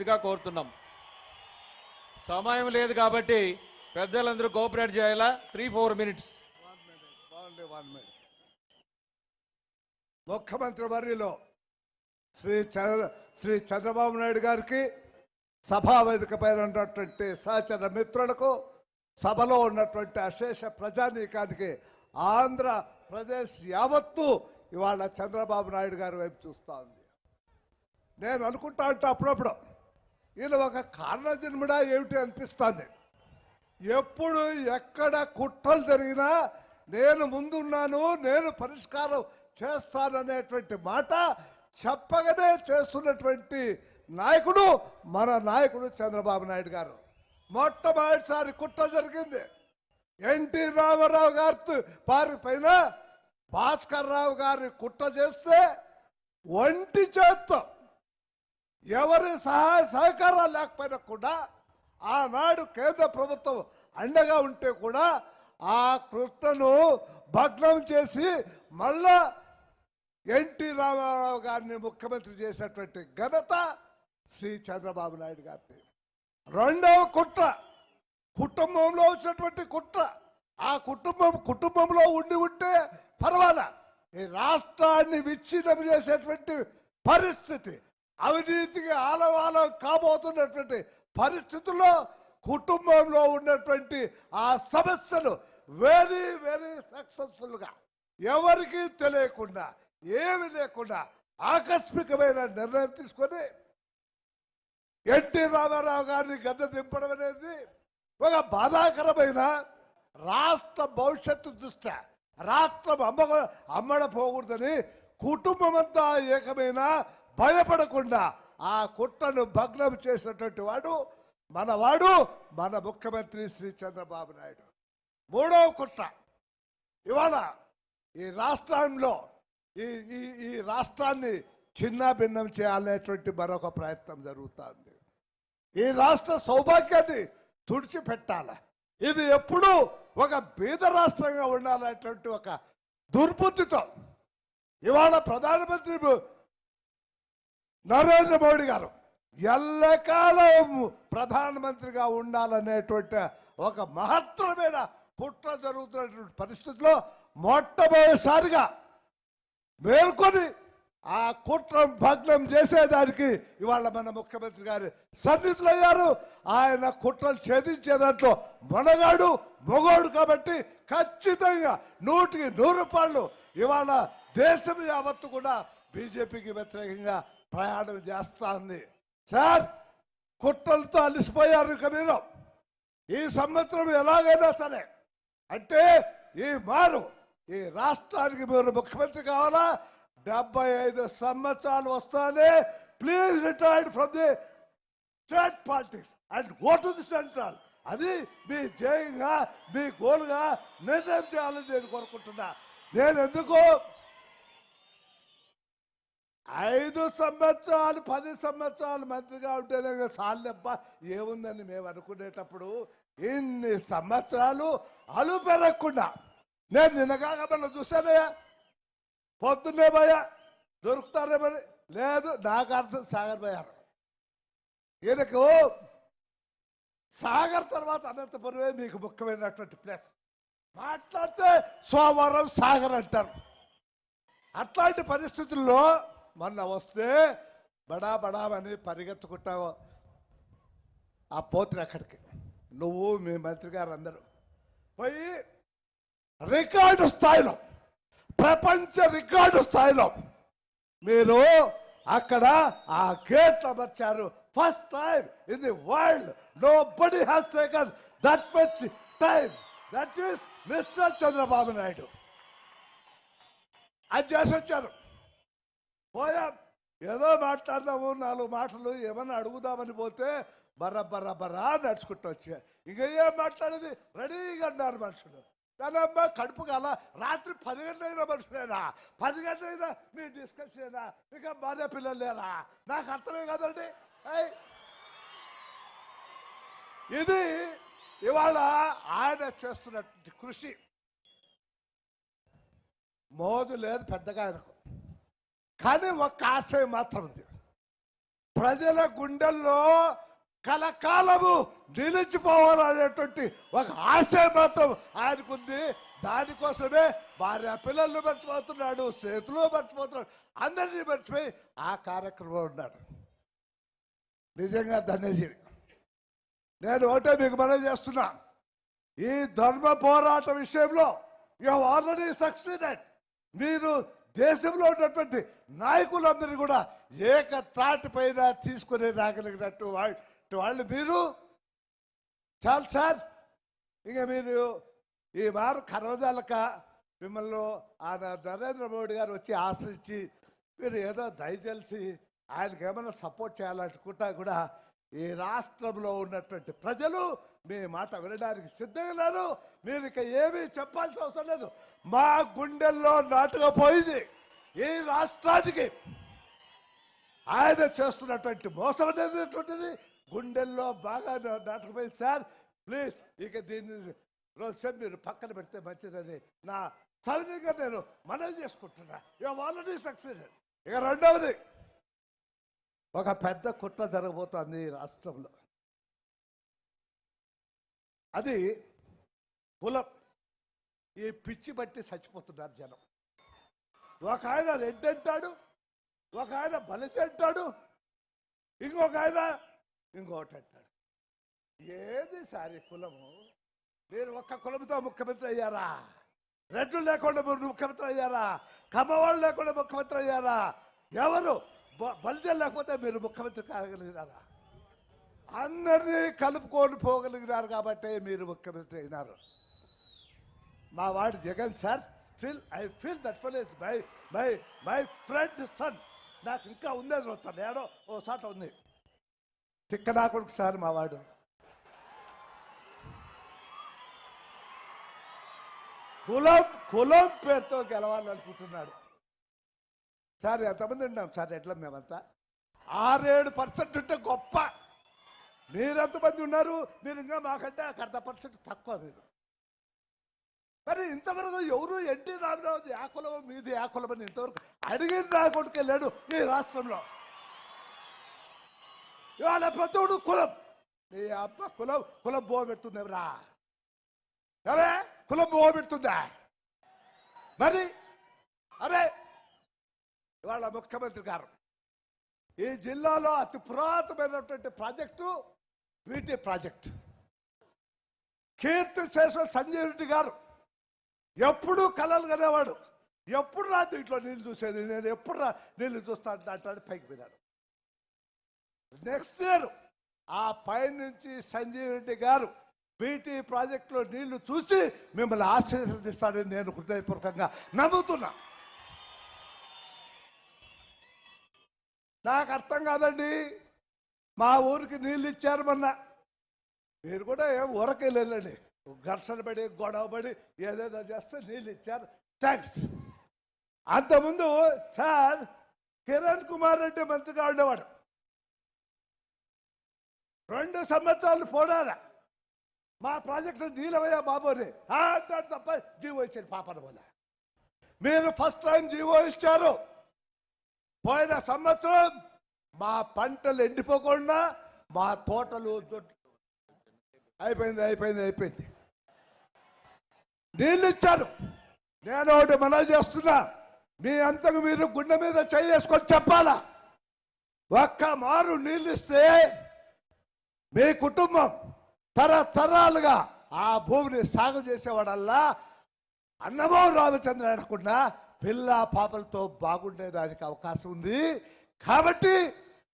ఇదిగా కోరుతున్నాం. సమయం లేదు కాబట్టి పెద్దలందరూ కోఆపరేట్ చేయాలా? Three four minutes. ముఖ్యమంత్రి వర్యులో శ్రీ చంద్ర శ్రీ చంద్రబాబు నాయుడు గారికి సభా వేదిక పైన ఉన్నటువంటి సహచర మిత్రులకు సభలో ఉన్నటువంటి అశేష ప్రజానీకానికి ఆంధ్రప్రదేశ్ యావత్తు ఇవాళ చంద్రబాబు నాయుడు గారి వైపు చూస్తూ ఉంది. నేను అనుకుంటా అంటే అప్పుడప్పుడు ఈయన ఒక కారణజన్ముడా ఏమిటి అనిపిస్తుంది. ఎప్పుడు ఎక్కడ కుట్రలు జరిగినా నేను ముందున్నాను నేను పరిష్కారం చేస్తాననేటువంటి మాట చెప్పగానే చేస్తున్నటువంటి నాయకుడు మన నాయకుడు చంద్రబాబు నాయుడు గారు. మొట్టమొదటిసారి కుట్ర జరిగింది. ఎన్టీ రామారావు గారి వారి పైన భాస్కర్ రావు గారి కుట్ర చేస్తే ఒంటి చేత్తో ఎవరి సహాయ సహకారాలు లేకపోయినా కూడా ఆనాడు కేంద్ర ప్రభుత్వం అండగా ఉంటే కూడా ఆ కృష్ణను భగ్నం చేసి మళ్ళా ఎన్టీ రామారావు గారిని ముఖ్యమంత్రి చేసినటువంటి ఘనత శ్రీ చంద్రబాబు నాయుడు గారిది. రెండవ కుట్ర కుటుంబంలో వచ్చినటువంటి కుట్ర. ఆ కుటుంబం కుటుంబంలో ఉండి ఉంటే పర్వాలా. ఈ రాష్ట్రాన్ని విచ్ఛిన్నం చేసేటువంటి పరిస్థితి. అవినీతికి ఆలవాలం కాబోతున్నటువంటి పరిస్థితుల్లో కుటుంబంలో ఉన్నటువంటి ఆ సమస్యలు వెరీ వెరీ సక్సెస్ఫుల్గా ఎవరికీ తెలియకుండా ఏమి లేకుండా ఆకస్మికమైన నిర్ణయం తీసుకొని ఎన్టీ రామారావు గారిని గద్దె దింపడం అనేది ఒక బాధాకరమైన రాష్ట్ర భవిష్యత్తు దృష్ట్యా. రాష్ట్రం అమ్మ అమ్మడ పోకూడదని కుటుంబం అంతా ఏకమైన భయపడకుండా ఆ కుట్రను భగ్నం చేసినటువంటి వాడు మనవాడు మన ముఖ్యమంత్రి శ్రీ చంద్రబాబు నాయుడు. మూడవ కుట్ర. ఇవాళ ఈ రాష్ట్రంలో ఈ ఈ ఈ రాష్ట్రాన్ని చిన్న భిన్నం చేయాలనేటువంటి మరొక ప్రయత్నం జరుగుతుంది. ఈ రాష్ట్ర సౌభాగ్యాన్ని తుడిచిపెట్టాలి? ఇది ఎప్పుడూ ఒక బీద రాష్ట్రంగా ఉండాలనేటువంటి ఒక దుర్బుద్ధితో ఇవాళ ప్రధానమంత్రి నరేంద్ర మోడీ గారు ఎల్లకాలం ప్రధానమంత్రిగా ఉండాలనేటువంటి ఒక మహత్తరమైన కుట్ర జరుగుతున్నటువంటి పరిస్థితిలో మొట్టమొదటిసారిగా మేల్కొని ఆ కుట్ర భగ్నం చేసేదానికి ఇవాళ మన ముఖ్యమంత్రి గారు సన్నిధులయ్యారు. ఆయన కుట్రలు ఛేదించే దాంట్లో మొనగాడు మొగోడు కాబట్టి ఖచ్చితంగా నూటికి నూరు రూపాయలు ఇవాళ దేశం యావత్తు కూడా బీజేపీకి వ్యతిరేకంగా ప్రయాణం చేస్తుంది. సార్ కుట్రలతో అలిసిపోయారు ఇక మీరు ఈ సంవత్సరం ఎలాగైనా సరే అంటే ఈ మారు ఈ రాష్ట్రానికి మీరు ముఖ్యమంత్రి కావాలా? డెబ్బై ఐదు సంవత్సరాలు వస్తానే please retired from the state politics and go to the central అది మీ జయంగా మీ గోల్గా నిర్ణయం చేయాలని నేను కోరుకుంటున్నా. నేను ఎందుకు ఐదు సంవత్సరాలు పది సంవత్సరాలు మంత్రిగా ఉంటేనే సాల్లెబ్బా. ఏముందని మేము అనుకునేటప్పుడు ఇన్ని సంవత్సరాలు అలు పెరగకుండా నేను నిన్నగాక మన చూశానయ్యా. పొద్దున్నే భయ దొరుకుతారేమని లేదు నాకు అర్థం సాగర్ పోయారు. ఈయనకు సాగర్ తర్వాత అనంతపురమే మీకు ముఖ్యమైనటువంటి ప్లేస్. మాట్లాడితే సోమవారం సాగర్ అంటారు. అట్లాంటి పరిస్థితుల్లో మొన్న వస్తే బడా బడా అని పరిగెత్తుకుంటావు ఆ పోతురు అక్కడికి. నువ్వు మీ మంత్రి గారు అందరూ పోయి రికార్డు స్థాయిలో ప్రపంచ రికార్డు స్థాయిలో మీరు అక్కడ ఆ గేట్ అమర్చారు. First time in the world nobody has taken that much time that is mister Chandrababu Naidu అది చేసి వచ్చారు పోయాం ఏదో మాట్లాడదాము నాలుగు మాటలు ఏమన్నా అడుగుదామని పోతే బర్ర బర్ర బర్రా నడుచుకుంటూ వచ్చా. ఇంకా ఏం మాట్లాడేది? రెడీగా అన్నారు మనుషులు. దానమ్మ కడుపు కాల రాత్రి పది గంటలైన మనుషులేనా? పది గంటలైనా మీ డిస్కషన్ ఇక బాధ పిల్లలు లేరా నాకు అర్థమే కదండి. ఇది ఇవాళ ఆయన చేస్తున్నటువంటి కృషి. మోదు లేదు పెద్దగా ఆయనకు. కానీ ఒక ఆశయం మాత్రం ఉంది. ప్రజల గుండెల్లో కలకాలము నిలిచిపోవాలనేటువంటి ఒక ఆశయం మాత్రం ఆయనకుంది దానికోసమే భార్య పిల్లల్ని మర్చిపోతున్నాడు స్నేహితులు మర్చిపోతున్నాడు అందరినీ మర్చిపోయి ఆ కార్యక్రమంలో ఉన్నాడు. నిజంగా ధన్యజీవి నేను ఒకటే మీకు మనం చేస్తున్నా. ఈ ధర్మ పోరాట విషయంలో యూ ఆల్రెడీ సక్సీడెడ్ మీరు దేశంలో ఉన్నటువంటి నాయకులందరినీ కూడా ఏక త్రాటి పైన తీసుకుని రాగలిగినట్టు వాళ్ళు వాళ్ళు మీరు. చాలు సార్. ఇక మీరు ఈ వారు కరవజాలక మిమ్మల్ని ఆ నరేంద్ర మోడీ గారు వచ్చి ఆశ్రయించి మీరు ఏదో దయచేసి ఆయనకి ఏమైనా సపోర్ట్ చేయాలనుకుంటా కూడా ఈ రాష్ట్రంలో ఉన్నటువంటి ప్రజలు మీ మాట వినడానికి సిద్ధంగా మీరు ఇక ఏమీ చెప్పాల్సిన అవసరం లేదు. మా గుండెల్లో నాటుకుపోయింది ఈ రాష్ట్రానికి ఆయన చేస్తున్నటువంటి మోసం అనేటువంటిది గుండెల్లో బాగా నాటకపోయింది నాటుకుపోయింది సార్. ప్లీజ్ ఇక దీన్ని రోజు మీరు పక్కన పెడితే మంచిదని నా సవినీయంగా నేను మనవి చేసుకుంటున్నా. ఇక ఆల్రెడీ సక్సెస్ ఇక రెండవది ఒక పెద్ద కుట్ర జరగబోతోంది ఈ రాష్ట్రంలో. అది కులం. ఈ పిచ్చి బట్టి చచ్చిపోతున్నారు జనం. ఒక ఆయన రెడ్డి అంటాడు ఒక ఆయన బలిసి అంటాడు ఇంకొక ఆయన ఇంకొకటి అంటాడు. ఏది సారి కులము? మీరు ఒక్క కులంతో ముఖ్యమంత్రి అయ్యారా? రెడ్లు లేకుండా మీరు ముఖ్యమంత్రి అయ్యారా? కమ్మవాళ్ళు లేకుండా ముఖ్యమంత్రి అయ్యారా? ఎవరు? బలిదే లేకపోతే మీరు ముఖ్యమంత్రి కాగలిగినారా? అందరినీ కలుపుకొని పోగలిగినారు కాబట్టి మీరు ముఖ్యమంత్రి అయినారు. మా వాడు Jagan sir still I feel that ఫల్ is my my my friend son నాకు ఇంకా ఉందే చూస్తాను ఏడో ఓ సాట ఉంది. తిక్కనా కొడుకు సార్ మా వాడు. కులం కులం పేరుతో గెలవాలనుకుంటున్నాడు. సార్ ఎంతమంది ఉన్నాం సార్? ఎట్లా మేమంతా? ఆరేడు పర్సెంట్ ఉంటే గొప్ప. మీరు ఎంతమంది ఉన్నారు? మీరు ఇంకా మాకంటే ఒక అర్ధ పర్సెంట్ తక్కువ మీరు. మరి ఇంతవరకు ఎవరు ఎన్టీ రామారావుది ఆ కులం మీది ఆ కులం అని ఇంతవరకు అడిగిన రాకొట్టుకెళ్ళాడు లేడు ఈ రాష్ట్రంలో. ఇవాళ ప్రతివుడు కులం. నీ అబ్బ కులం కులం బో పెడుతుంది ఎవరా ఎవరే కులం బో పెడుతుందా? మరి? అరే ఇవాళ ముఖ్యమంత్రి గారు. ఈ జిల్లాలో అతి పురాతనమైనటువంటి ప్రాజెక్టు వీటి ప్రాజెక్ట్. కీర్తి శేష సంజయ్ రెడ్డి గారు ఎప్పుడు కలలు కనేవాడు. ఎప్పుడు రా దీంట్లో నీళ్ళు చూసేది? నేను ఎప్పుడు రా నీళ్ళు చూస్తాను దాంట్లో పైకి పోయినాడు. నెక్స్ట్ ఇయర్ ఆ పై నుంచి సంజీవ్ రెడ్డి గారు బీటీ ప్రాజెక్టులో నీళ్ళు చూసి మిమ్మల్ని ఆశీర్వదిస్తాడని నేను హృదయపూర్వకంగా నమ్ముతున్నా. నాకు అర్థం కాదండి. మా ఊరికి నీళ్ళు ఇచ్చారు మొన్న. మీరు కూడా ఏం ఊరకెళ్ళండి ఘర్షణ పడి గొడవ పడి ఏదేదో చేస్తే నీళ్ళు ఇచ్చారు. థ్యాంక్స్. అంతకుముందు సార్ కిరణ్ కుమార్ రెడ్డి మంత్రిగా ఉండేవాడు. రెండు సంవత్సరాలు పోడారా మా ప్రాజెక్టు నీలవయ్యా బాబోని. అంటాడు తప్ప జీవో ఇచ్చారు పాపన వల్ల. మీరు ఫస్ట్ టైం జీవో ఇచ్చారు. పోయిన సంవత్సరం మా పంటలు ఎండిపోకుండా మా తోటలు అయిపోయింది అయిపోయింది అయిపోయింది. నీళ్ళు ఇచ్చారు. నేను ఒకటి మనవి చేస్తున్నా. మీ అంతకు మీరు గుండె మీద చేసుకొని చెప్పాలా? ఒక్క మారు నీళ్ళు ఇస్తే మీ కుటుంబం తరతరాలుగా ఆ భూమిని సాగు చేసేవాడల్లా అన్నమో రామచంద్ర అనకుండా పిల్ల పాపలతో బాగుండేదానికి అవకాశం ఉంది. కాబట్టి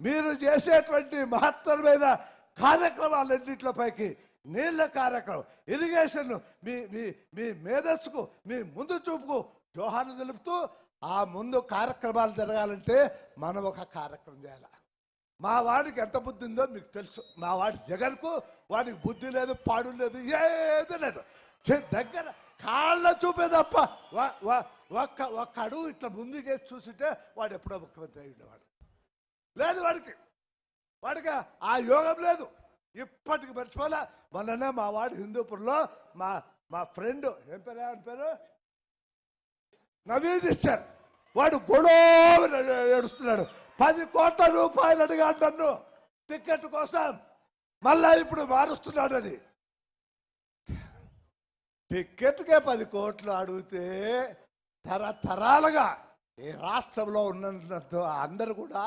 మీరు చేసేటువంటి మహత్తరమైన కార్యక్రమాలన్నింటిలో పైకి నీళ్ళ కార్యక్రమం ఇరిగేషన్ మీ మీ మీ మేధస్సుకు మీ ముందు చూపుకు జోహార్లు తెలుపుతూ ఆ ముందు కార్యక్రమాలు జరగాలంటే మనం ఒక కార్యక్రమం చేయాలి? మా వాడికి ఎంత బుద్ధి ఉందో మీకు తెలుసు. మా వాడి జగన్కు వాడికి బుద్ధి లేదు పాడు లేదు ఏది లేదు. దగ్గర కాళ్ళ చూపే తప్ప ఒక్క ఒక్క అడుగు ఇట్లా ముందుకేసి చూసుంటే వాడు ఎప్పుడో ముఖ్యమంత్రి అయి ఉండేవాడు. లేదు వాడికి. వాడికి ఆ యోగం లేదు. ఇప్పటికి మర్చిపోలే. మొన్ననే మా వాడు హిందూపూర్లో మా మా ఫ్రెండ్ ఏం పేరు ఏమని పేరు? నవీద్ ఇచ్చారు. వాడు గొడవ ఏడుస్తున్నాడు. పది కోట్ల రూపాయలు అడిగాడు నన్ను. టికెట్ కోసం. మళ్ళా ఇప్పుడు మారుస్తున్నాడని టికెట్కే పది కోట్లు అడిగితే తరతరాలుగా ఈ రాష్ట్రంలో ఉన్నంత అందరూ కూడా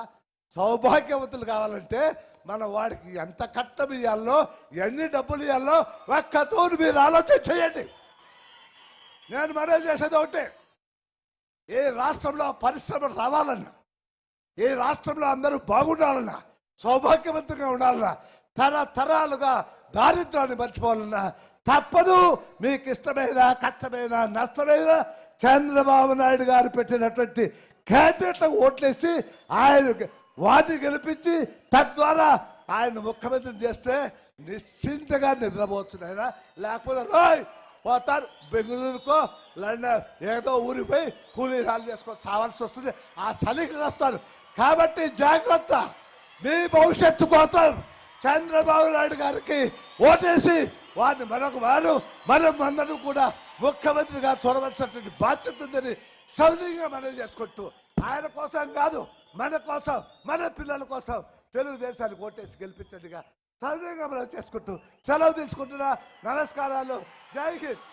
సౌభాగ్యవతులు కావాలంటే మన వాడికి ఎంత కట్టం ఇవ్వాలో ఎన్ని డబ్బులు ఇవ్వాలో ఒక్కతో మీరు ఆలోచన చేయండి. నేను మరే చేసేది ఒకటే ఏ రాష్ట్రంలో పరిశ్రమ రావాలన్నా ఏ రాష్ట్రంలో అందరూ బాగుండాలన్నా సౌభాగ్యవంతంగా ఉండాలన్నా తరతరాలుగా దారిద్ర్యాన్ని మర్చిపోవాలన్నా తప్పదు. మీకు ఇష్టమైన కష్టమైన నష్టమైన చంద్రబాబు నాయుడు గారు పెట్టినటువంటి క్యాండిడేట్లకు ఓట్లేసి ఆయన వారిని గెలిపించి తద్వారా ఆయన ముఖ్యమంత్రిని చేస్తే నిశ్చింతగా నిద్రపోవచ్చు ఆయన లేకపోతే రాయ్ పోతారు. బెంగళూరుకో లండన్ ఏదో ఊరికి పోయి కూలీ రాలు చేసుకొని సావాల్సి వస్తుంది. ఆ చలికి వస్తారు కాబట్టి జాగ్రత్త. మీ భవిష్యత్తు కోసం చంద్రబాబు నాయుడు గారికి ఓటేసి వారిని మరొక వారు మనం అందరం కూడా ముఖ్యమంత్రిగా చూడవలసినటువంటి బాధ్యత ఉందని సౌదీగా మనం చేసుకుంటూ ఆయన కోసం కాదు మన కోసం మన పిల్లల కోసం తెలుగుదేశానికి ఓటేసి గెలిపించండిగా సౌదీగా మనం చేసుకుంటూ సెలవు తీసుకుంటున్నా. నమస్కారాలు. జై హింద్.